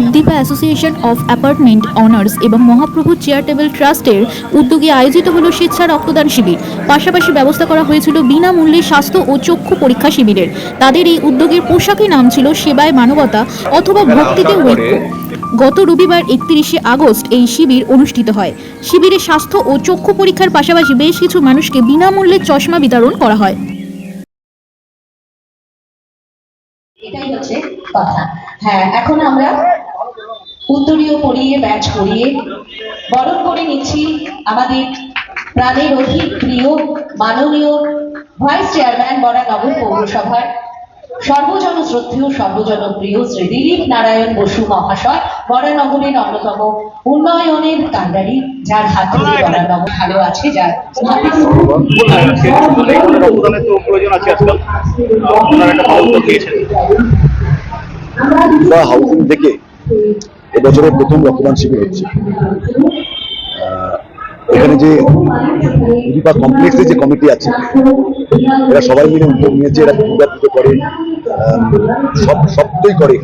Uddipa association of apartment owners এবং মহাপ্রভু চেয়ারিটেবল ট্রাস্টের উদ্যোগে আয়োজিত হল স্বেচ্ছা রক্তদান শিবির। পাশাপাশি ব্যবস্থা করা হয়েছিল বিনামূল্যে স্বাস্থ্য ও চক্ষু পরীক্ষা শিবিরের। তাদের এই উদ্যোগের পোশাকি নাম ছিল সেবায় মানবতা অথবা ভক্তিতে ঐক্য। গত রবিবার একত্রিশে আগস্ট এই শিবির অনুষ্ঠিত হয়। শিবিরে স্বাস্থ্য ও চক্ষু পরীক্ষার পাশাপাশি বেশ কিছু মানুষকে বিনামূল্যে চশমা বিতরণ করা হয়। এটাই হচ্ছে কথা। হ্যাঁ এখন আমরা উত্তরীয় পরিয়ে ব্যাচ করিয়ে বরণ করে নিচ্ছি আমাদের প্রাণের অধিক প্রিয় মাননীয় ভাইস চেয়ারম্যান বরানগর পৌরসভার সর্বজন শ্রদ্ধেয় সর্বজন প্রিয় শ্রী দিলীপ নারায়ণ বসু মহাশয় বরানগরের অন্যতম উন্নয়নের কান্ডারি যার হাত ধরে বরানগর ভালো আছে যার প্রয়োজন আছে আজকাল। বা হাউসিং থেকে এবছরের প্রথম রক্তদান শিবির হচ্ছে। এখানে যে উদ্দীপা কমপ্লেক্সে যে কমিটি আছে এরা সবাই মিলে উদ্যোগ নিয়েছে এরা দুর্গা পুজো করে সব সবটাই করে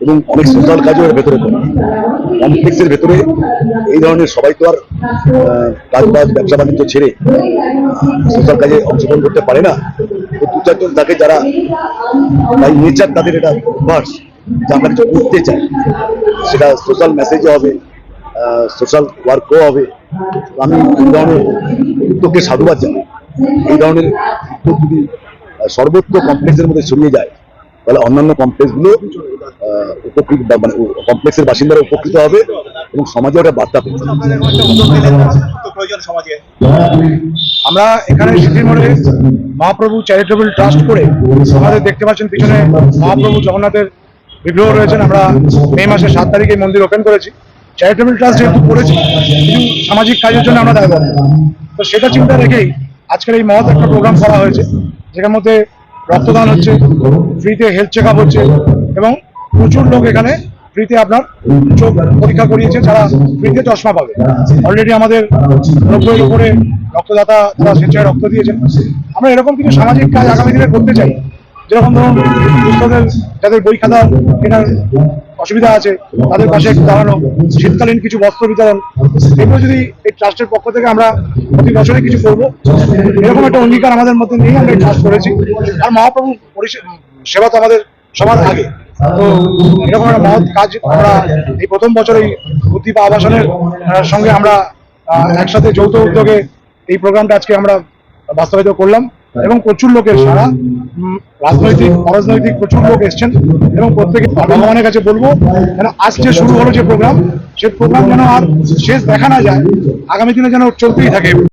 এবং অনেক সোশ্যাল কাজও এর ভেতরে করে। কমপ্লেক্সের ভেতরে এই ধরনের সবাই তো আর আহ, কাজবাজ ব্যবসা বাণিজ্য ছেড়ে সোশ্যাল কাজে অংশগ্রহণ করতে পারে না। দু থাকে যারা নেচার তাদের এটা অভ্যাস যে আমরা কিছু করতে চাই। সেটা সোশ্যাল মেসেজও হবে সোশ্যাল ওয়ার্কও হবে। আমি এই ধরনের উদ্যোগকে সাধুবাদ জানাই। এই ধরনের উদ্যোগ যদি সর্বত্র কমপ্লেক্সের মধ্যে ছড়িয়ে যায়, তাহলে অন্যান্য কমপ্লেক্সগুলো উপকৃত মানে কমপ্লেক্সের বাসিন্দারা উপকৃত হবে এবং সমাজে একটা বার্তা প্রয়োজন সমাজে। আমরা এখানে সিদ্ধির মোড়ে মহাপ্রভু চ্যারিটেবল ট্রাস্ট করে আমাদের দেখতে পাচ্ছেন পিছনে মহাপ্রভু জগন্নাথের বিগ্রহ রয়েছেন। আমরা মে মাসের সাত তারিখে মন্দির ওপেন করেছি। চ্যারিটেবল ট্রাস্ট যেহেতু করেছি সামাজিক কাজের জন্য আমরা দায়বদ্ধ। তো সেটা চিন্তা রেখেই আজকের এই মহৎ একটা প্রোগ্রাম করা হয়েছে, যেখান মধ্যে রক্তদান হচ্ছে ফ্রিতে হেলথ চেক হচ্ছে এবং প্রচুর লোক এখানে ফ্রিতে আপনার চোখ পরীক্ষা করিয়েছে, যারা ফ্রিতে চশমা পাবে। অলরেডি আমাদের নব্বইয়ের উপরে রক্তদাতা তারা স্বেচ্ছায় রক্ত দিয়েছেন। আমরা এরকম কিছু সামাজিক কাজ আগামী দিনে করতে চাই। যেরকম ধরুন, দুস্থদের যাদের বই খাতা কেনার অসুবিধা আছে, তাদের পাশে একটু দাঁড়ানো, শীতকালীন কিছু বস্ত্র বিতরণ, এগুলো যদি এই ট্রাস্টের পক্ষ থেকে আমরা প্রতি বছরে কিছু করব, এরকম একটা অঙ্গীকার আমাদের মধ্যে নিয়ে আমরা এই ট্রাস্ট করেছি। আর মহাপ্রভু সেবা তো আমাদের সবার আগে। এরকম একটা মহৎ কাজ আমরা এই প্রথম বছর এই আবাসনের সঙ্গে আমরা একসাথে যৌথ উদ্যোগে এই প্রোগ্রামটা আজকে আমরা বাস্তবায়িত করলাম এবং প্রচুর লোকের সারা রাজনৈতিক, অরাজনৈতিক প্রচুর লোক এসছেন এবং প্রত্যেকে ভগবানের কাছে বলব যেন আজ যে শুরু হলো যে প্রোগ্রাম, সে প্রোগ্রাম যেন আর শেষ দেখা না যায়, আগামী দিনে যেন চলতেই থাকে।